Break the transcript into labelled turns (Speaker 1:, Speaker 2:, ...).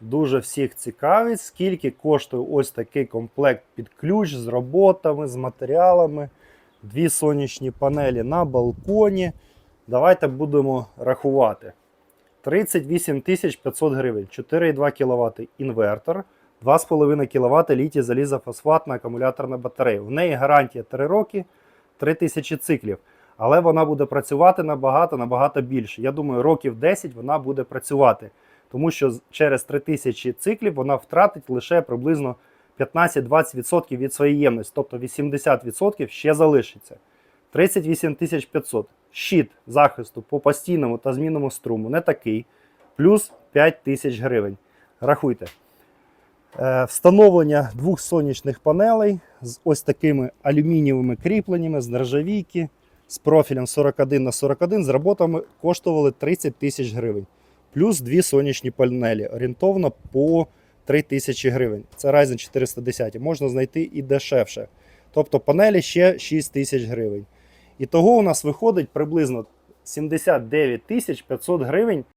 Speaker 1: Дуже всіх цікавить, скільки коштує ось такий комплект під ключ з роботами, з матеріалами, дві сонячні панелі на балконі. Давайте будемо рахувати. 38 500 гривень, 4,2 кВт інвертор, 2,5 кВт літій залізофосфатна акумуляторна батарея. В неї гарантія 3 роки, 3000 циклів. Але вона буде працювати набагато, набагато більше. Я думаю, років 10 вона буде працювати. Тому що через 3000 циклів вона втратить лише приблизно 15-20% від своєї ємності, тобто 80% ще залишиться. 38 500. Щит захисту по постійному та змінному струму не такий. Плюс 5 тисяч гривень. Рахуйте. Е, Встановлення двох сонячних панелей з ось такими алюмінієвими кріпленнями з нержавійки з профілем 41 на 41 з роботами коштували 30 тисяч гривень. Плюс дві сонячні панелі орієнтовно по 3 тисячі гривень. Це Ryzen 410. Можна знайти і дешевше. Тобто панелі ще 6 тисяч гривень. І того у нас виходить приблизно 79 тисяч 500 гривень